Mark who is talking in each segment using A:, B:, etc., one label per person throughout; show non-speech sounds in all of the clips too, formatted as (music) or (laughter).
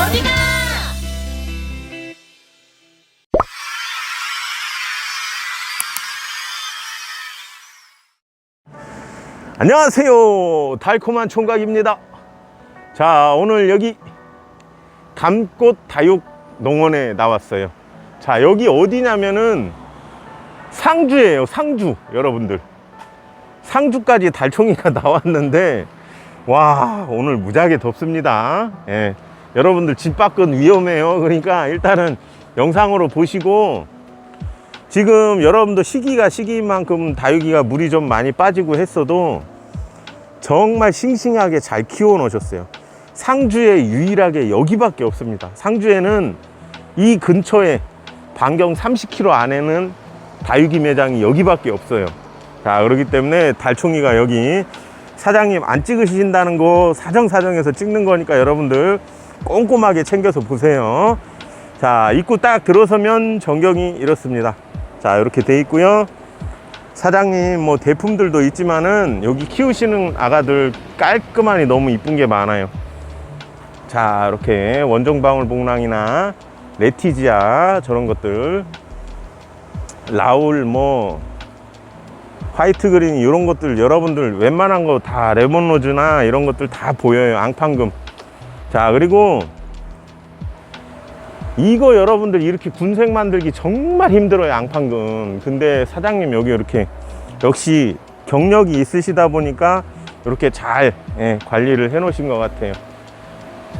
A: 어디가?
B: 안녕하세요. 달콤한 총각입니다. 자 오늘 여기 감꽃 다육 농원에 나왔어요. 자 여기 어디냐면은 상주예요 상주 여러분들. 상주까지 달총이가 (laughs) 나왔는데 와 오늘 무지하게 덥습니다. 예. 여러분들 집 밖은 위험해요. 그러니까 일단은 영상으로 보시고 지금 여러분도 시기가 시기인 만큼 다육이가 물이 좀 많이 빠지고 했어도 정말 싱싱하게 잘 키워 놓으셨어요. 상주에 유일하게 여기밖에 없습니다. 상주에는 이 근처에 반경 30km 안에는 다육이 매장이 여기밖에 없어요. 자 그렇기 때문에 달총이가 여기 사장님 안 찍으신다는 거 사정사정해서 찍는 거니까 여러분들 꼼꼼하게 챙겨서 보세요. 자 입구 딱 들어서면 전경이 이렇습니다. 자 이렇게 돼 있고요. 사장님 뭐 대품들도 있지만은 여기 키우시는 아가들 깔끔하니 너무 이쁜 게 많아요. 자 이렇게 원종방울 복랑이나 레티지아 저런 것들 라울 뭐 화이트 그린 이런 것들 여러분들 웬만한 거 다 레몬로즈나 이런 것들 다 보여요 앙판금 자 그리고 이거 여러분들 이렇게 군색 만들기 정말 힘들어요 앙판금. 근데 사장님 여기 이렇게 역시 경력이 있으시다 보니까 이렇게 잘 예, 관리를 해 놓으신 것 같아요.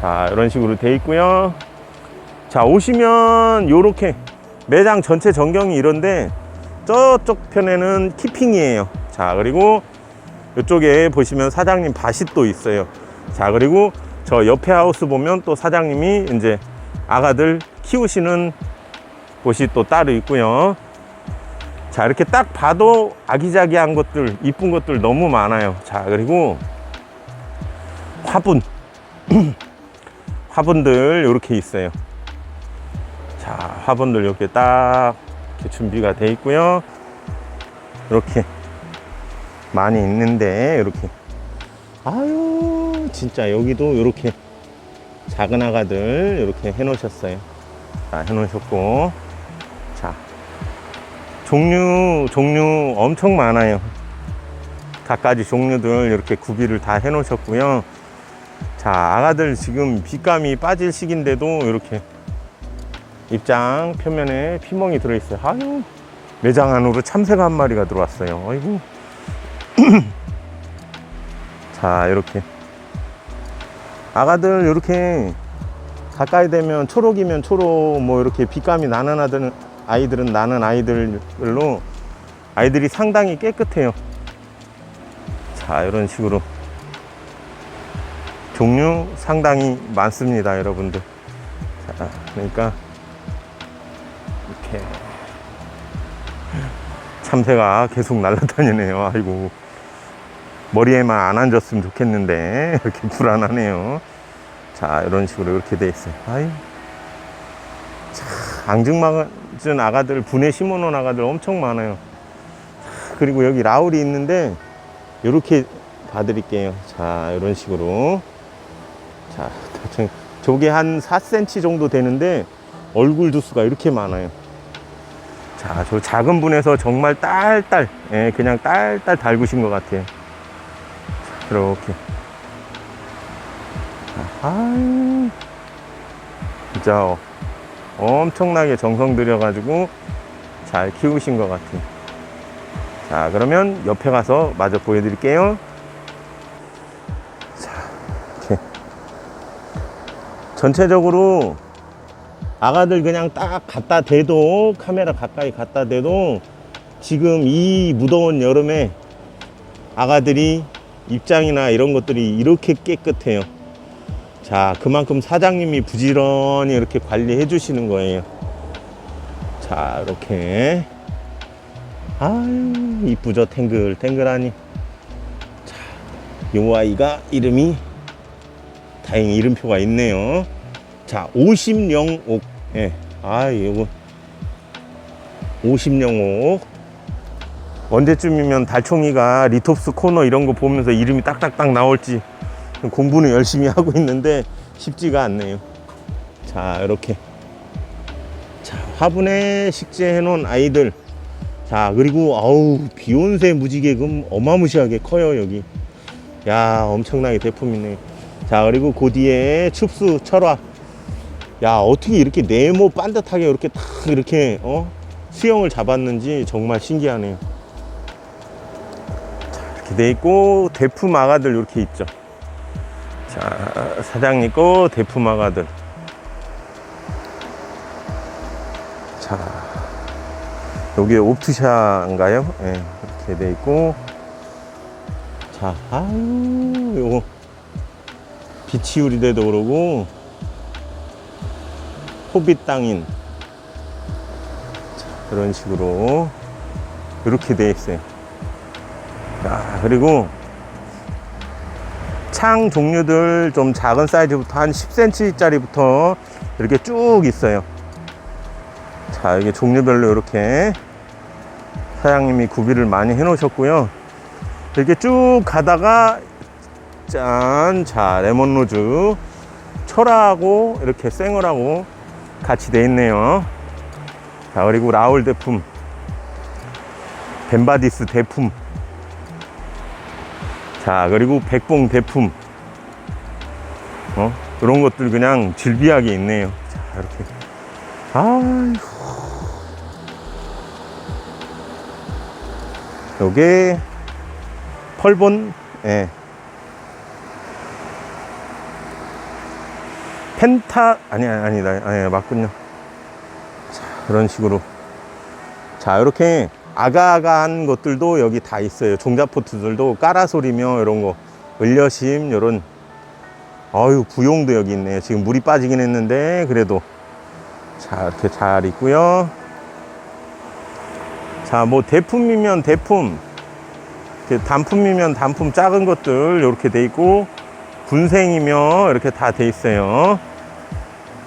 B: 자 이런 식으로 돼 있고요. 자 오시면 요렇게 매장 전체 전경이 이런데 저쪽 편에는 키핑이에요. 자 그리고 이쪽에 보시면 사장님 밭이 또 있어요. 자 그리고 저 옆에 하우스 보면 또 사장님이 이제 아가들 키우시는 곳이 또 따로 있고요. 자 이렇게 딱 봐도 아기자기한 것들 이쁜 것들 너무 많아요. 자 그리고 화분. (clears throat) 화분들 이렇게 있어요. 자 화분들 이렇게 딱 이렇게 준비가 돼 있고요. 이렇게 많이 있는데 이렇게. 아유 진짜 여기도 이렇게 작은 아가들 이렇게 해 놓으셨어요. 자 해 놓으셨고. 자 종류 종류 엄청 많아요. 갖가지 종류들 이렇게 구비를 다 해 놓으셨고요. 자 아가들 지금 빛감이 빠질 시기인데도 이렇게 입장 표면에 피멍이 들어 있어요. 아유 매장 안으로 참새가 한 마리가 들어왔어요. 아이고. (clears throat) 자 이렇게 아가들 이렇게 가까이 되면 초록이면 초록 뭐 이렇게 빛감이 나는 아들 아이들은 나는 아이들로 아이들이 상당히 깨끗해요. 자 이런 식으로. 종류 상당히 많습니다 여러분들. 자 그러니까 이렇게 참새가 계속 날아다니네요. 아이고 머리에만 안 앉았으면 좋겠는데. (laughs) 이렇게 불안하네요. 자 이런 식으로 이렇게 돼 있어요. 아이. 참 앙증맞은 아가들 분해 심어놓은 아가들 엄청 많아요. 자, 그리고 여기 라울이 있는데 이렇게 봐드릴게요. 자 이런 식으로. 자 저게 한 4cm 정도 되는데 얼굴 두수가 이렇게 많아요. 자 저 작은 분에서 정말 딸딸 예, 그냥 딸딸 달구신 것 같아요 이렇게. 아 진짜 어, 엄청나게 정성 들여 가지고 잘 키우신 것 같아요. 자 그러면 옆에 가서 마저 보여드릴게요. 자 이렇게. 전체적으로 아가들 그냥 딱 갖다 대도 카메라 가까이 갖다 대도 지금 이 무더운 여름에 아가들이 입장이나 이런 것들이 이렇게 깨끗해요. 자, 그만큼 사장님이 부지런히 이렇게 관리해 주시는 거예요. 자, 이렇게. 아유, 이쁘죠? 탱글탱글하니. 자, 요 아이가 이름이 다행히 이름표가 있네요. 자, 50영옥. 예. 아, 요거. 50영옥. 언제쯤이면 달총이가 리톱스 코너 이런 거 보면서 이름이 딱딱딱 나올지 공부는 열심히 (laughs) 하고 있는데 쉽지가 않네요. 자, 이렇게. 자, 화분에 식재해 놓은 아이들. 자, 그리고, 아우, 비욘세 무지개금 어마무시하게 커요, 여기. 야, 엄청나게 대품이네. 자, 그리고 그 뒤에 춥수 철화. 야, 어떻게 이렇게 네모 반듯하게 이렇게 탁 이렇게, 어? 수영을 잡았는지 정말 신기하네요. 자, 이렇게 돼 있고, 대품 아가들 이렇게 있죠. 자, 사장님 거 대품 아가들. 자, 여기 옵투샤인가요? 예, 이렇게 돼 있고. 자, 아유, 요거. 비치우리 대도 그러고, 호빗 땅인. 자, 그런 식으로. 이렇게 돼 있어요. 자, 그리고, 창 종류들 좀 작은 사이즈부터 한 10cm 짜리부터 이렇게 쭉 있어요. 자, 이게 종류별로 이렇게 사장님이 구비를 많이 해 놓으셨고요. 이렇게 쭉 가다가 짠, 자, 레몬로즈 철하고 이렇게 생얼하고 같이 돼 있네요. 자, 그리고 라울 대품, 벤바디스 대품, 자, 그리고 백봉 대품. 어? 이런 것들 그냥 질비하게 있네요. 자, 이렇게. 아이고. 요게 펄본, 예. 펜타, 아니, 아니, 아니다. 아니, 맞군요. 자, 그런 식으로. 자, 이렇게 아가아가한 것들도 여기 다 있어요. 종자포트들도 까라소리며 이런 거, 을려심 이런. 아유 부용도 여기 있네요. 지금 물이 빠지긴 했는데 그래도 자 이렇게 잘 있고요. 자 뭐 대품이면 대품, 단품이면 단품 작은 것들 이렇게 돼 있고 군생이며 이렇게 다 돼 있어요.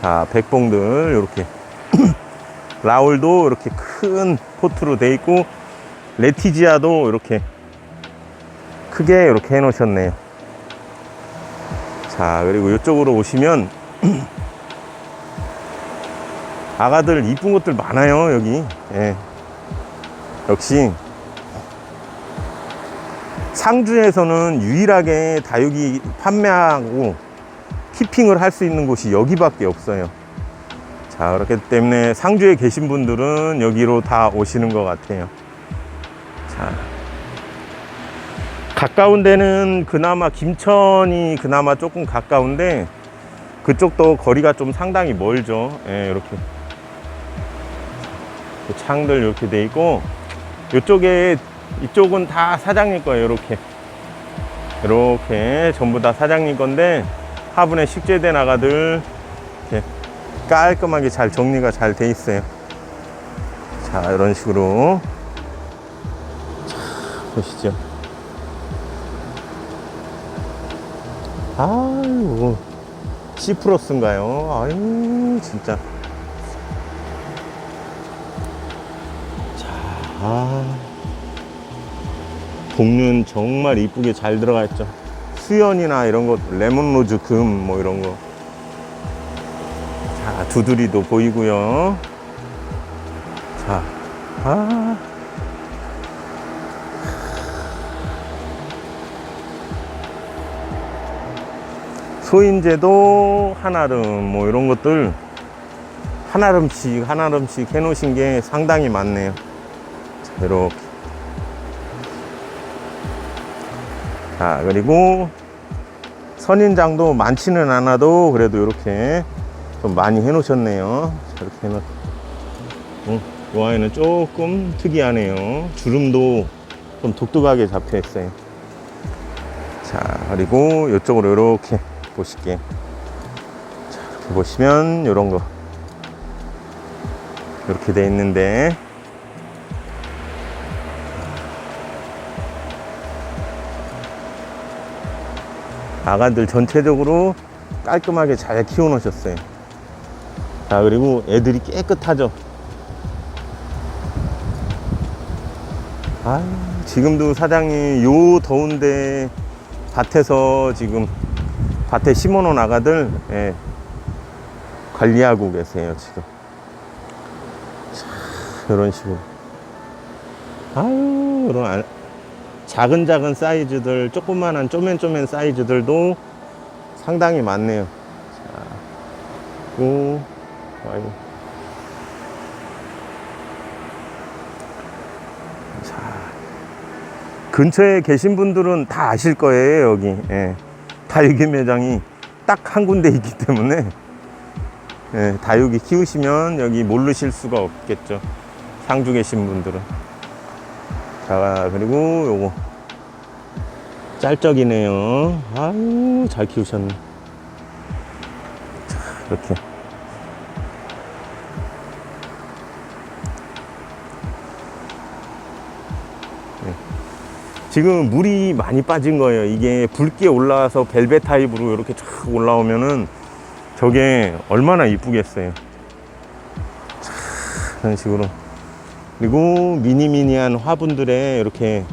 B: 자 백봉들 이렇게. 라울도 이렇게 큰 포트로 돼 있고 레티지아도 이렇게 크게 이렇게 해 놓으셨네요. 자 그리고 이쪽으로 오시면 (clears throat) 아가들 이쁜 것들 많아요 여기. 예. 역시 상주에서는 유일하게 다육이 판매하고 키핑을 할 수 있는 곳이 여기밖에 없어요 자, 그렇기 때문에 상주에 계신 분들은 여기로 다 오시는 것 같아요. 자. 가까운 데는 그나마 김천이 그나마 조금 가까운데 그쪽도 거리가 좀 상당히 멀죠. 예, 이렇게. 그 창들 이렇게 돼 있고 이쪽에 이쪽은 다 사장님 거예요. 이렇게. 이렇게 전부 다 사장님 건데 화분에 식재된 아가들 이렇게 깔끔하게 잘 정리가 잘 돼 있어요. 자, 이런 식으로. 자, 보시죠. 아유, C 플러스인가요? 아유, 진짜. 자, 아. 복륜 정말 이쁘게 잘 들어가 있죠. 수연이나 이런 것, 레몬로즈 금, 뭐 이런 거. 자, 두드리도 보이고요. 자, 아. 소인제도 한아름 뭐 이런 것들 한아름씩 한아름씩 해놓으신 게 상당히 많네요. 자, 이렇게. 자, 그리고 선인장도 많지는 않아도 그래도 이렇게 좀 많이 해놓으셨네요. 이렇게 해놓. 응, 이 아이는 조금 특이하네요. 주름도 좀 독특하게 잡혀 있어요. 자, 그리고 이쪽으로 이렇게 보실게요. 자, 이렇게 보시면 이런 거 이렇게 돼 있는데 아가들 전체적으로 깔끔하게 잘 키워 놓으셨어요. 자, 그리고 애들이 깨끗하죠. 아, 지금도 사장님 요 더운데 밭에서 지금 밭에 심어 놓은 아가들, 예, 관리하고 계세요, 지금. 자, 이런 식으로. 아유, 이런 안- 작은 작은 사이즈들, 조그만한 쪼맨쪼맨 사이즈들도 상당히 많네요. 자, 오, 아이고. 자, 근처에 계신 분들은 다 아실 거예요, 여기. 예. 다육이 매장이 딱 한 군데 있기 때문에 예, 다육이 키우시면 여기 모르실 수가 없겠죠. 상주 계신 분들은. 자, 그리고 요거. 짤적이네요. 아유, 잘 키우셨네. 자, 이렇게. 지금 물이 많이 빠진 거예요. 이게 붉게 올라와서 벨벳 타입으로 이렇게 쫙 올라오면은 저게 얼마나 이쁘겠어요. 자, 이런 식으로. 그리고 미니미니한 화분들에 이렇게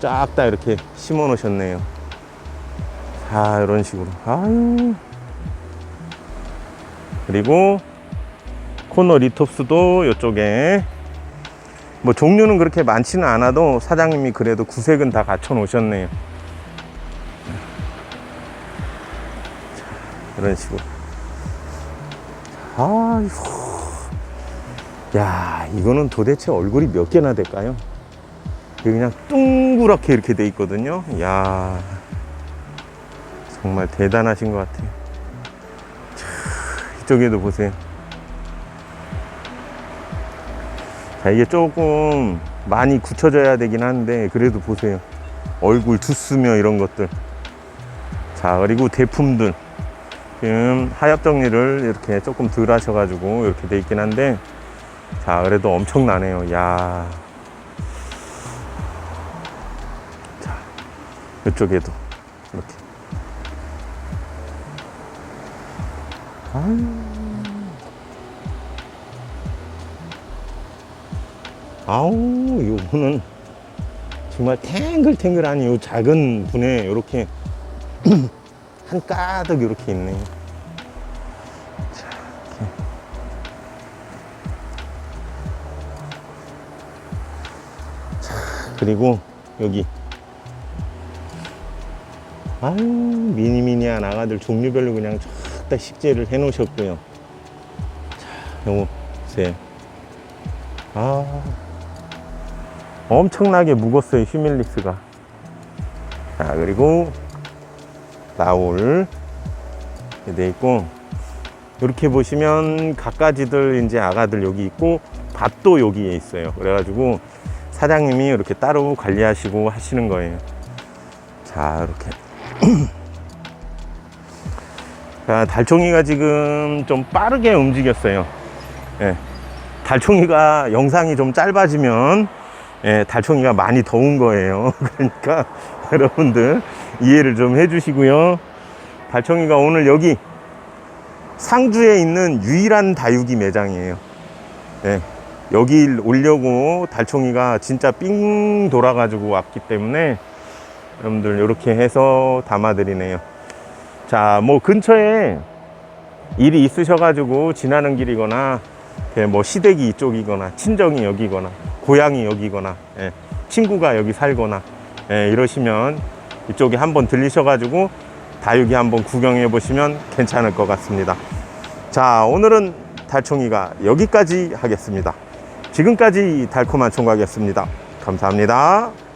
B: 쫙 다 이렇게 심어 놓으셨네요. 자, 이런 식으로. 아유. 그리고 코너 리톱스도 이쪽에 뭐 종류는 그렇게 많지는 않아도 사장님이 그래도 구색은 다 갖춰 놓으셨네요. 자, 이런 식으로. 아이고. 야, 이거는 도대체 얼굴이 몇 개나 될까요? 그냥 둥그랗게 이렇게 돼 있거든요. 야 정말 대단하신 것 같아요. 자, 이쪽에도 보세요. 자, 이게 조금 많이 굳혀져야 되긴 한데, 그래도 보세요. 얼굴 두수며 이런 것들. 자, 그리고 대품들. 지금 하엽 정리를 이렇게 조금 덜 하셔가지고 이렇게 돼 있긴 한데, 자, 그래도 엄청나네요. 야 자, 이쪽에도 이렇게. 아유. 아우, 요거는 정말 탱글탱글한 요 작은 분에 이렇게 (clears throat) 한 가득 이렇게 있네. 그리고 여기. 아유, 미니미니한 아가들 종류별로 그냥 쫙 다 식재를 해 놓으셨고요. 자, 요거 보세요. 아. 엄청나게 묵었어요 휴밀리스가. 자 그리고 나올 돼 있고 이렇게 보시면 갖가지들 이제 아가들 여기 있고 밭도 여기에 있어요. 그래가지고 사장님이 이렇게 따로 관리하시고 하시는 거예요. 자 이렇게. (clears throat) 자 달총이가 지금 좀 빠르게 움직였어요. 예. 달총이가 영상이 좀 짧아지면 예, 달총이가 많이 더운 거예요. (laughs) 그러니까 여러분들 이해를 좀 해주시고요. 달총이가 오늘 여기 상주에 있는 유일한 다육이 매장이에요. 예, 여기 오려고 달총이가 진짜 삥 돌아가지고 왔기 때문에 여러분들 이렇게 해서 담아드리네요. 자, 뭐 근처에 일이 있으셔가지고 지나는 길이거나 뭐 시댁이 이쪽이거나 친정이 여기거나 고향이 여기거나 예, 친구가 여기 살거나 예, 이러시면 이쪽에 한번 들리셔가지고 다육이 한번 구경해 보시면 괜찮을 것 같습니다. 자 오늘은 달총이가 여기까지 하겠습니다. 지금까지 달콤한 총각이었습니다. 감사합니다.